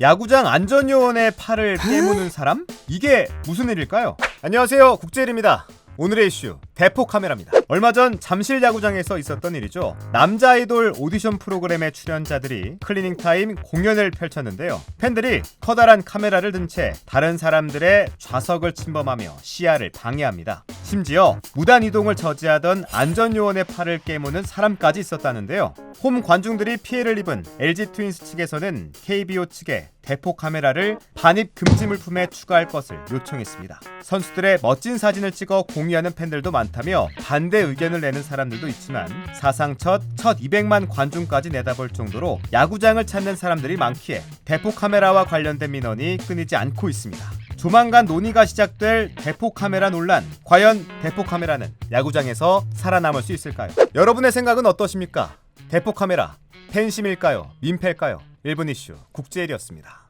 야구장 안전요원의 팔을 깨무는 사람? 이게 무슨 일일까요? 안녕하세요 국제일입니다 오늘의 이슈 대포 카메라입니다. 얼마 전 잠실 야구장에서 있었던 일이죠. 남자 아이돌 오디션 프로그램의 출연자들이 클리닝 타임 공연을 펼쳤는데요. 팬들이 커다란 카메라를 든 채 다른 사람들의 좌석을 침범하며 시야를 방해합니다. 심지어 무단 이동을 저지하던 안전요원의 팔을 깨무는 사람까지 있었다는데요. 홈 관중들이 피해를 입은 LG 트윈스 측에서는 KBO 측에 대포 카메라를 반입 금지 물품에 추가할 것을 요청했습니다. 선수들의 멋진 사진을 찍어 공유하는 팬들도 많다며 반대 의견을 내는 사람들도 있지만 사상 첫, 첫 200만 관중까지 내다볼 정도로 야구장을 찾는 사람들이 많기에 대포 카메라와 관련된 민원이 끊이지 않고 있습니다. 조만간 논의가 시작될 대포 카메라 논란. 과연 대포 카메라는 야구장에서 살아남을 수 있을까요? 여러분의 생각은 어떠십니까? 대포 카메라 팬심일까요? 민폐일까요? 1분 이슈 국제일이었습니다.